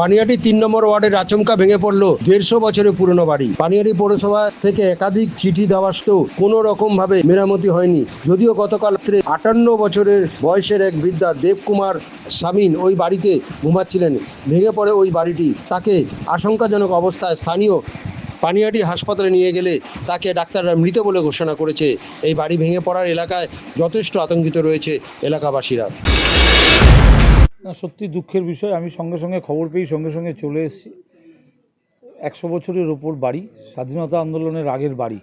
পানিহাটি তিন নম্বর ওয়ার্ডের আচমকা ভেঙে পড়ল। দেড়শো বছরের পুরনো বাড়ি। পানিহাটি পৌরসভা থেকে একাধিক চিঠি দেওয়া সত্ত্বেও কোনো রকম ভাবে মেরামতি হয়নি। যদিও গতকাল রাত্রে আটান্ন বছরের বয়সের এক বৃদ্ধা দেবকুমার সামিন ওই বাড়িতে ঘুমাচ্ছিলেন। ভেঙে পড়ে ওই বাড়িটি। তাকে আশঙ্কাজনক অবস্থায় স্থানীয় পানিয়াটি হাসপাতালে নিয়ে গেলে তাকে ডাক্তাররা মৃত বলে ঘোষণা করেছে। এই বাড়ি ভেঙে পড়ার এলাকায় যথেষ্ট আতঙ্কিত রয়েছে এলাকাবাসীরা। না, সত্যি দুঃখের বিষয়, আমি সঙ্গে সঙ্গে খবর পেয়ে সঙ্গে সঙ্গে চলে এসেছি। একশো বছরের ওপর বাড়ি, স্বাধীনতা আন্দোলনের আগের বাড়ি।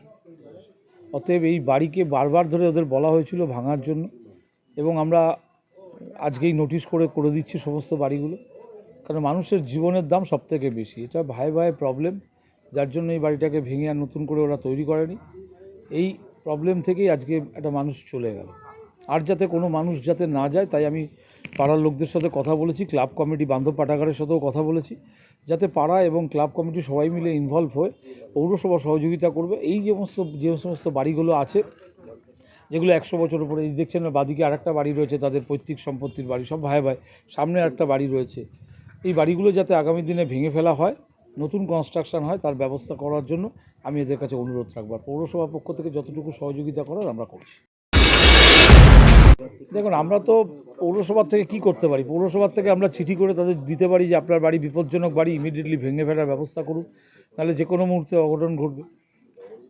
অতএব এই বাড়িকে বারবার ধরে ওদের বলা হয়েছিল ভাঙার জন্য এবং আমরা আজকেই নোটিশ করে করে দিচ্ছি সমস্ত বাড়িগুলো। কারণ মানুষের জীবনের দাম সবথেকে বেশি। এটা ভাই ভাই প্রবলেম যার জন্য এই বাড়িটাকে ভেঙে আর নতুন করে ওরা তৈরি করেনি। এই প্রবলেম থেকেই আজকে একটা মানুষ চলে গেল। আর যাতে কোনো মানুষ যাতে না যায়, তাই আমি পাড়ার লোকদের সাথে কথা বলেছি, ক্লাব কমিটি বান্ধব পাঠাগারের সাথেও কথা বলেছি, যাতে পাড়া এবং ক্লাব কমিটি সবাই মিলে ইনভলভ হয়ে পৌরসভা সহযোগিতা করবে। এই যে সমস্ত যে সমস্ত বাড়িগুলো আছে, যেগুলো একশো বছর উপরে, এই দেখছেন বাদিকে আরেকটা বাড়ি রয়েছে, তাদের পৈতৃক সম্পত্তির বাড়ি, সব ভাই ভাই, সামনে একটা বাড়ি রয়েছে। এই বাড়িগুলো যাতে আগামী দিনে ভেঙে ফেলা হয়, নতুন কনস্ট্রাকশন হয়, তার ব্যবস্থা করার জন্য আমি এদের কাছে অনুরোধ রাখব। আর পৌরসভার পক্ষ থেকে যতটুকু সহযোগিতা করার আমরা করছি। দেখুন, আমরা তো পৌরসভার থেকে কি করতে পারি? পৌরসভার থেকে আমরা চিঠি করে তাদের দিতে পারি যে আপনার বাড়ি বিপজ্জনক বাড়ি ইমিডিয়েটলি ভেঙে ফেলার ব্যবস্থা করুন। নাহলে যে কোনো মুহূর্তে অঘটন ঘটবে।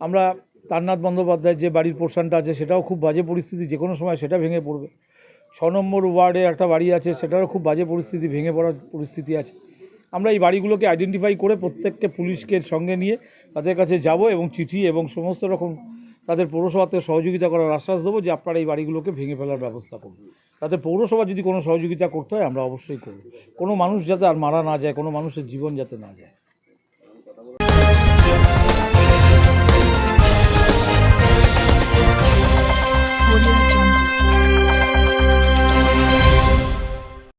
আমরা তারনাথ বন্দ্যোপাধ্যায়ের যে বাড়ির পোর্শনটা আছে, সেটাও খুব বাজে পরিস্থিতি, যে কোনো সময় সেটা ভেঙে পড়বে। ছ নম্বর ওয়ার্ডে একটা বাড়ি আছে, সেটারও খুব বাজে পরিস্থিতি, ভেঙে পড়ার পরিস্থিতি আছে। আমরা এই বাড়িগুলোকে আইডেন্টিফাই করে প্রত্যেককে পুলিশকে সঙ্গে নিয়ে তাদের কাছে যাব এবং চিঠি এবং সমস্ত রকম তাদের পৌরসভাতে সহযোগিতা করার আশ্বাস দেবো যে আপনারা এই বাড়িগুলোকে ভেঙে ফেলার ব্যবস্থা করুন। তাতে পৌরসভা যদি কোনো সহযোগিতা করতে হয়, আমরা অবশ্যই করব। কোনো মানুষ যাতে আর মারা না যায়, কোনো মানুষের জীবন যাতে না যায়।